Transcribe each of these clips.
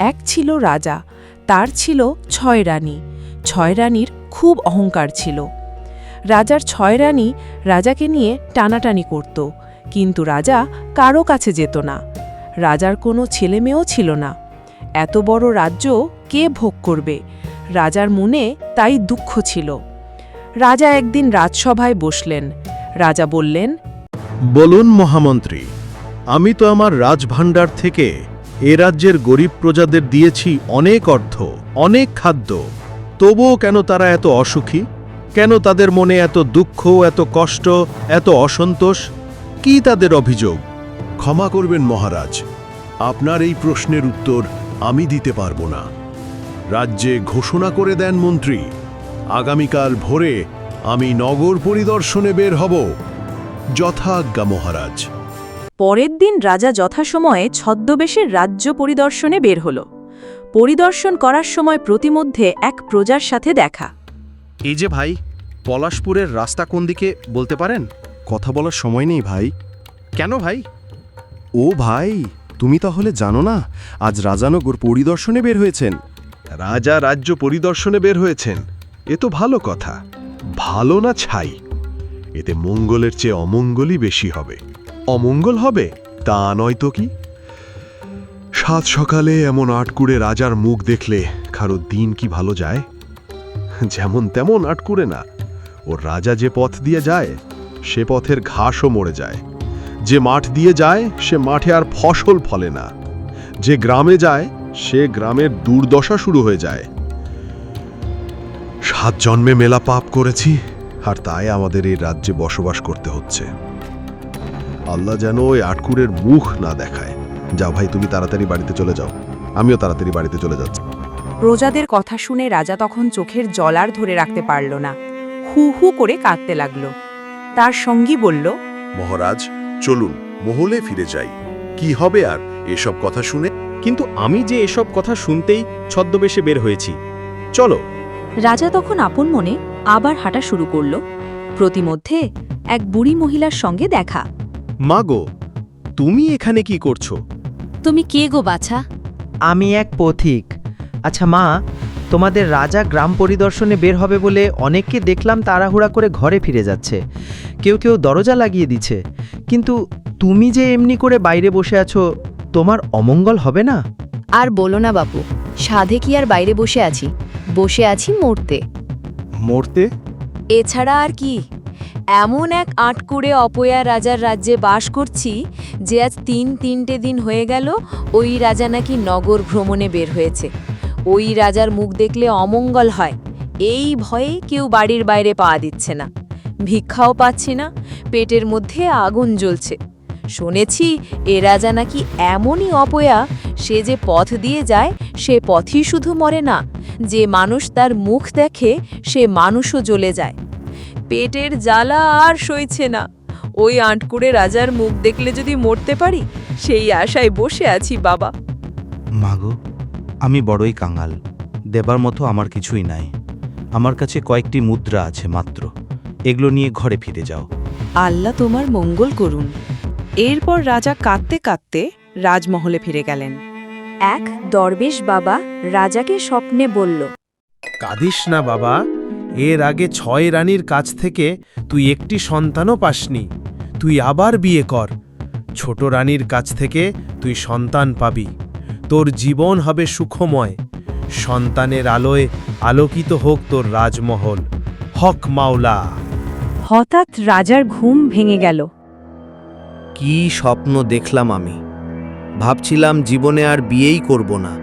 এক ছিল রাজা, তার ছিল ছয় রানী। ছয় রানীর খুব অহংকার ছিল। রাজার ছয় রানী রাজাকে নিয়ে টানাটানি করত, কিন্তু রাজা কারও কাছে যেত না। রাজার কোনো ছেলেমেয়েও ছিল না। এত বড় রাজ্য কে ভোগ করবে? রাজার মনে তাই দুঃখ ছিল। রাজা একদিন রাজসভায় বসলেন। রাজা বললেন, বলুন মহামন্ত্রী, আমি তো আমার রাজভাণ্ডার থেকে এ রাজ্যের গরিব প্রজাদের দিয়েছি অনেক অর্থ, অনেক খাদ্য। তবুও কেন তারা এত অসুখী? কেন তাদের মনে এত দুঃখ, এত কষ্ট, এত অসন্তোষ? কি তাদের অভিযোগ? ক্ষমা করবেন মহারাজ, আপনার এই প্রশ্নের উত্তর আমি দিতে পারব না। রাজ্যে ঘোষণা করে দেন মন্ত্রী, আগামীকাল ভোরে আমি নগর পরিদর্শনে বের হব। যথাজ্ঞা মহারাজ। পরের দিন রাজা যথাসময়ে ছদ্মবেশের রাজ্য পরিদর্শনে বের হল। পরিদর্শন করার সময় প্রতিমধ্যে এক প্রজার সাথে দেখা। এই যে ভাই, পলাশপুরের রাস্তা কোন দিকে বলতে পারেন? কথা বলার সময় নেই ভাই। কেন ভাই? ও ভাই, তুমি তাহলে জানো না, আজ রাজানগর পরিদর্শনে বের হয়েছেন। রাজা রাজ্য পরিদর্শনে বের হয়েছেন। এ তো ভালো কথা। ভালো না ছাই। এতে মঙ্গলের চেয়ে অমঙ্গলই বেশি হবে। অমঙ্গল হবে? তা নয় তো কি? সাত সকালে এমন আটকুড়ে রাজার মুখ দেখলে কারও দিন কি ভালো যায়? যেমন তেমন আটকুড়ে না। ও রাজা যে পথ দিয়ে যায়, সে পথের ঘাসও মরে যায়। যে মাঠ দিয়ে যায়, সে মাঠে আর ফসল ফলে না। যে গ্রামে যায়, সে গ্রামের দুর্দশা শুরু হয়ে যায়। সাত জন্মে মেলা পাপ করেছি, আর তাই আমাদের এই রাজ্যে বসবাস করতে হচ্ছে। আল্লাহ যেন ওই আটকুরের মুখ না দেখায়। যাও ভাই তুমি তাড়াতাড়ি বাড়িতে চলে যাও। আমিও তাড়াতাড়ি বাড়িতে চলে যাচ্ছি। প্রজাদের কথা শুনে রাজা তখন চোখের জল আর ধরে রাখতে পারল না। হু হু করে কাঁদতে লাগল। তার সঙ্গী বলল মহারাজ চলুন মহলে ফিরে যাই। কি হবে আর এসব কথা শুনে? কিন্তু আমি যে এসব কথা শুনতেই ছদ্মবেশে বের হয়েছি। চলো। রাজা তখন আপন মনে আবার হাঁটা শুরু করল। প্রতিমধ্যে এক বুড়ি মহিলার সঙ্গে দেখা। মাগো তুমি এখানে কি করছ? তুমি কে গো বাছা? আমি এক পথিক। আচ্ছা মা তোমাদের রাজা গ্রাম পরিদর্শনে বের হবে বলে অনেককে দেখলাম তাড়াহুড়া করে ঘরে ফিরে যাচ্ছে। কেউ কেউ দরজা লাগিয়ে দিচ্ছে। কিন্তু তুমি যে এমনি করে বাইরে বসে আছো তোমার অমঙ্গল হবে না? আর বলো না বাপু সাধে কি আর বাইরে বসে আছি? বসে আছি মরতে। মরতে? এছাড়া আর কি? এমন এক আটকুড়ে অপয়া রাজার রাজ্যে বাস করছি যে আজ তিন তিনটে দিন হয়ে গেল ওই রাজা নাকি নগর ভ্রমণে বের হয়েছে। ওই রাজার মুখ দেখলে অমঙ্গল হয়। এই ভয়ে কেউ বাড়ির বাইরে পা দিচ্ছে না। ভিক্ষাও পাচ্ছি না। পেটের মধ্যে আগুন জ্বলছে। শুনেছি এ রাজা নাকি এমনই অপয়া, সে যে পথ দিয়ে যায়, সে পথই শুধু মরে না, যে মানুষ তার মুখ দেখে, সে মানুষও জ্বলে যায়। পেটের জ্বালা আর সইছে না। ওই আঁটকুড়ে রাজার মুখ দেখলে যদি মরতে পারি সেই আশায় বসে আছি বাবা। মাগো আমি বড়ই কাঙাল। দেবার মতো আমার কিছুই নাই। আমার কাছে কয়েকটি মুদ্রা আছে মাত্র। এগুলো নিয়ে ঘরে ফিরে যাও। আল্লাহ তোমার মঙ্গল করুন। এরপর রাজা কাঁদতে কাঁদতে রাজমহলে ফিরে গেলেন। এক দরবেশ বাবা রাজাকে স্বপ্নে বলল কাঁদিস না বাবা। এর আগে ছয় রানীর কাছ থেকে তুই একটি সন্তানও পাসনি। তুই আবার বিয়ে কর। ছোট রানীর কাছ থেকে তুই সন্তান পাবি। তোর জীবন হবে সুখময়। সন্তানের আলোয় আলোকিত হোক তোর রাজমহল। হক মাওলা। হঠাৎ রাজার ঘুম ভেঙে গেল। কি স্বপ্ন দেখলাম আমি। ভাবছিলাম জীবনে আর বিয়েই করব না।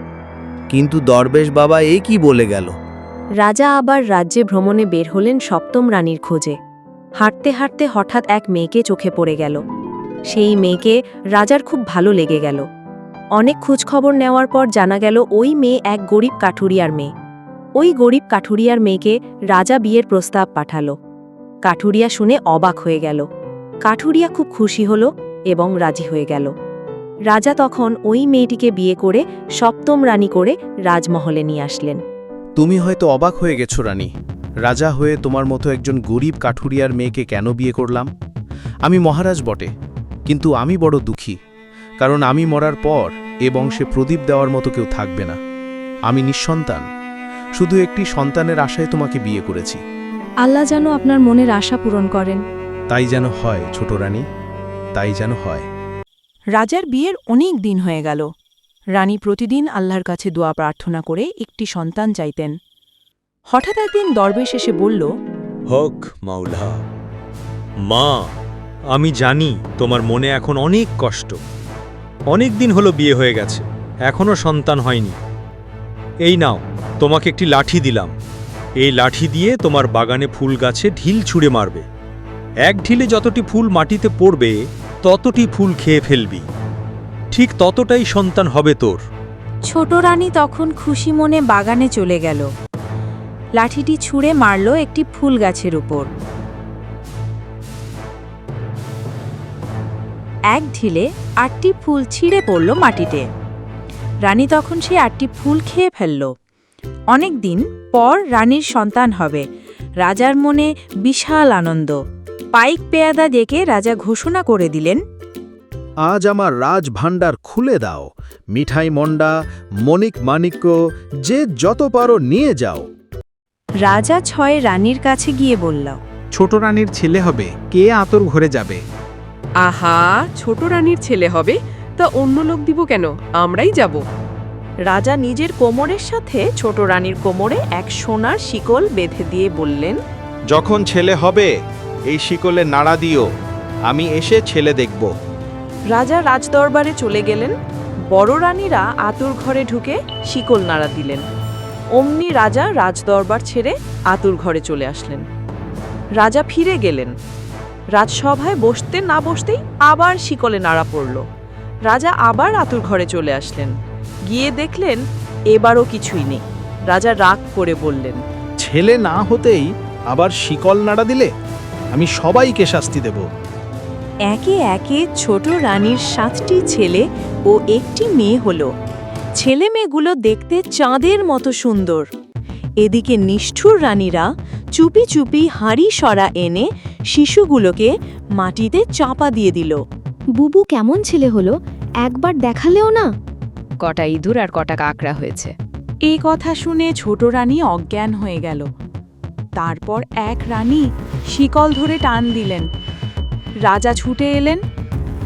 কিন্তু দরবেশ বাবা এ কি বলে গেল? রাজা আবার রাজ্যে ভ্রমণে বের হলেন সপ্তম রানীর খোঁজে। হাঁটতে হাঁটতে হঠাৎ এক মেয়েকে চোখে পড়ে গেল। সেই মেয়েকে রাজার খুব ভালো লেগে গেল। অনেক খোঁজখবর নেওয়ার পর জানা গেল ওই মেয়ে এক গরিব কাঠুরিয়ার মেয়ে। ওই গরিব কাঠুরিয়ার মেয়েকে রাজা বিয়ের প্রস্তাব পাঠালো। কাঠুরিয়া শুনে অবাক হয়ে গেল। কাঠুরিয়া খুব খুশি হল এবং রাজি হয়ে গেল। রাজা তখন ওই মেয়েটিকে বিয়ে করে সপ্তম রানী করে রাজমহলে নিয়ে আসলেন। তুমি হয়তো অবাক হয়ে গেছো রানী। রাজা হয়ে তোমার মতো একজন গরিব কাঠুরিয়ার মেয়েকে কেন বিয়ে করলাম? আমি মহারাজ বটে কিন্তু আমি বড় দুঃখী কারণ আমি মরার পর এ বংশে প্রদীপ দেওয়ার মতো কেউ থাকবে না। আমি নিঃসন্তান শুধু একটি সন্তানের আশায় তোমাকে বিয়ে করেছি। আল্লাহ যেন আপনার মনের আশা পূরণ করেন। তাই যেন হয় ছোট রানী তাই যেন হয়। রাজার বিয়ের অনেক দিন হয়ে গেল। রানী প্রতিদিন আল্লাহর কাছে দোয়া প্রার্থনা করে একটি সন্তান চাইতেন। হঠাৎ একদিন দরবেশ এসে বলল, হক, মাওলা। মা, আমি জানি তোমার মনে এখন অনেক কষ্ট। অনেক দিন হলো বিয়ে হয়ে গেছে, এখনও সন্তান হয়নি। এই নাও, তোমাকে একটি লাঠি দিলাম। এই লাঠি দিয়ে তোমার বাগানে ফুল গাছে ঢিল ছুঁড়ে মারবে। এক ঢিলে যতটি ফুল মাটিতে পড়বে, ততটি ফুল খেয়ে ফেলবি। ঠিক ততটাই সন্তান হবে তোর। ছোট রানী তখন খুশি মনে বাগানে চলে গেল। লাঠিটি ছুঁড়ে মারল একটি ফুল গাছের উপর। এক ঢিলে আটটি ফুল ছিঁড়ে পড়ল মাটিতে। রানী তখন সেই আটটি ফুল খেয়ে ফেলল। অনেক দিন পর রানীর সন্তান হবে। রাজার মনে বিশাল আনন্দ। পাইক পেয়াদা ডেকে রাজা ঘোষণা করে দিলেন আজ আমার রাজভাণ্ডার খুলে দাও। মিঠাই মন্ডা মনিক মানিক্য যে যত পারো নিয়ে যাও। রাজা ছয় রানীর কাছে গিয়ে বলল ছোট রানীর ছেলে হবে কে আতর ঘরে যাবে? আহা ছোট রানীর ছেলে হবে? তা অন্য লোক দিব কেন? আমরাই যাব। রাজা নিজের কোমরের সাথে ছোট রানীর কোমরে এক সোনার শিকল বেঁধে দিয়ে বললেন যখন ছেলে হবে এই শিকলে নাড়া দিও আমি এসে ছেলে দেখব। রাজা রাজদরবারে চলে গেলেন। বড় রানীরা আতুর ঘরে ঢুকে শিকল নাড়া দিলেন। অমনি রাজা রাজদরবার ছেড়ে আতুর ঘরে চলে আসলেন। রাজা ফিরে গেলেন। রাজসভায় বসতে না বসতেই আবার শিকলে নাড়া পড়ল। রাজা আবার আতুর ঘরে চলে আসলেন। গিয়ে দেখলেন এবারও কিছুই নেই। রাজা রাগ করে বললেন, ছেলে না হতেই আবার শিকল নাড়া দিলে? আমি সবাইকে শাস্তি দেব। একে একে ছোট রানীর সাতটি ছেলে ও একটি মেয়ে হল। ছেলে মেয়েগুলো দেখতে চাঁদের মতো সুন্দর। এদিকে নিষ্ঠুর রানীরা চুপি চুপি হাঁড়ি সরা এনে শিশুগুলোকে মাটিতে চাপা দিয়ে দিল। বুবু কেমন ছেলে হলো? একবার দেখালেও না? কটা ইঁদুর আর কটা কাঁকড়া হয়েছে। এই কথা শুনে ছোট রানী অজ্ঞান হয়ে গেল। তারপর এক রানী শিকল ধরে টান দিলেন। রাজা ছুটে এলেন।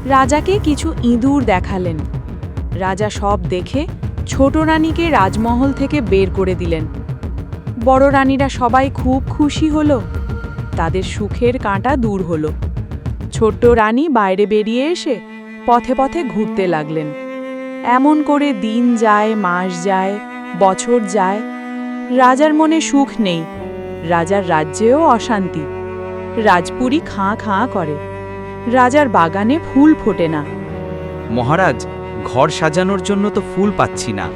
রাজাকে কিছু ইঁদুর দেখালেন। রাজা সব দেখে ছোট রানীকে রাজমহল থেকে বের করে দিলেন। বড় রানীরা সবাই খুব খুশি হলো। তাদের সুখের কাঁটা দূর হলো। ছোট্ট রানী বাইরে বেরিয়ে এসে পথে পথে ঘুরতে লাগলেন। এমন করে দিন যায়, মাস যায়, বছর যায়। রাজার মনে সুখ নেই। রাজার রাজ্যেও অশান্তি। রাজপুরী খাঁ খাঁ করে। রাজার বাগানে ফুল ফোটে না। মহারাজ ঘর সাজানোর জন্য তো ফুল পাচ্ছি না।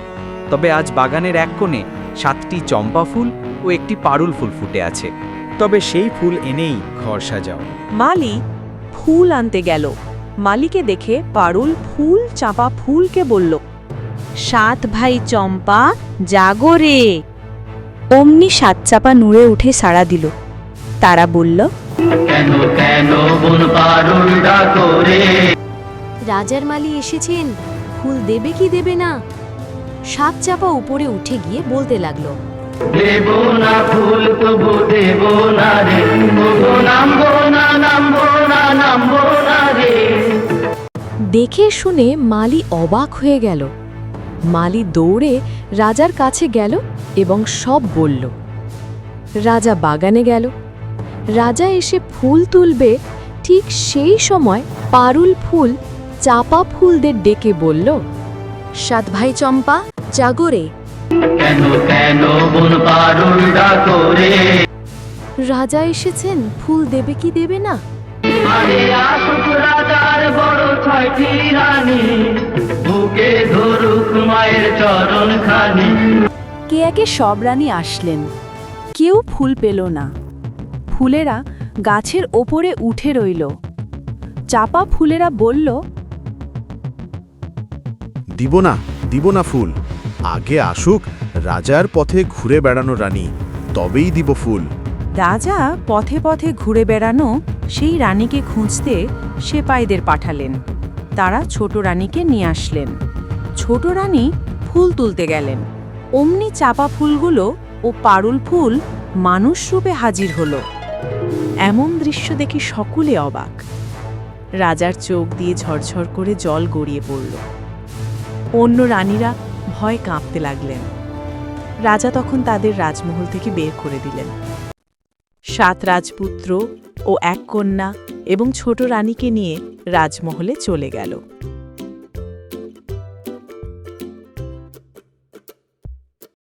তবে আজ বাগানের এক কোণে সাতটি চম্পা ফুল ও একটি পারুল ফুল ফুটে আছে। তবে সেই ফুল এনেই ঘর সাজাও। মালি ফুল আনতে গেল। মালিকে দেখে পারুল ফুল চাপা ফুলকে বলল সাত ভাই চম্পা জাগরে অমনি সাতচাপা নুড়ে উঠে সাড়া দিল। তারা বলল রাজার মালি এসেছেন ফুল দেবে কি দেবে না? সাত চাপা উপরে উঠে গিয়ে বলতে লাগল দেখে শুনে মালি অবাক হয়ে গেল। মালি দৌড়ে রাজার কাছে গেল এবং সব বলল রাজা বাগানে গেল। রাজা এসে ফুল তুলবে ঠিক সেই সময় পারুল ফুল চাপা ফুলদের ডেকে বলল সাত ভাই চম্পা জাগরে রাজা এসেছেন ফুল দেবে কি দেবে না? কে একে সব রানী আসলেন কেউ ফুল পেল না। ফুলেরা গাছের ওপরে উঠে রইল। চাপা ফুলেরা বলল দিব না দিব না ফুল। আগে আসুক রাজার পথে ঘুরে বেড়ানো রানী তবেই দিব ফুল। রাজা পথে পথে ঘুরে বেড়ানো সেই রানীকে খুঁজতে সেপাইদের পাঠালেন। তারা ছোট রানীকে নিয়ে আসলেন। ছোট রানী ফুল তুলতে গেলেন। অমনি চাপা ফুলগুলো ও পারুল ফুল মানুষ রূপে হাজির হলো। এমন দৃশ্য দেখে সকলে অবাক। রাজার চোখ দিয়ে ঝরঝর করে জল গড়িয়ে পড়ল। অন্য রানীরা ভয় কাঁপতে লাগলেন। রাজা তখন তাদের রাজমহল থেকে বের করে দিলেন। সাত রাজপুত্র ও এক কন্যা এবং ছোট রানীকে নিয়ে রাজমহলে চলে গেল।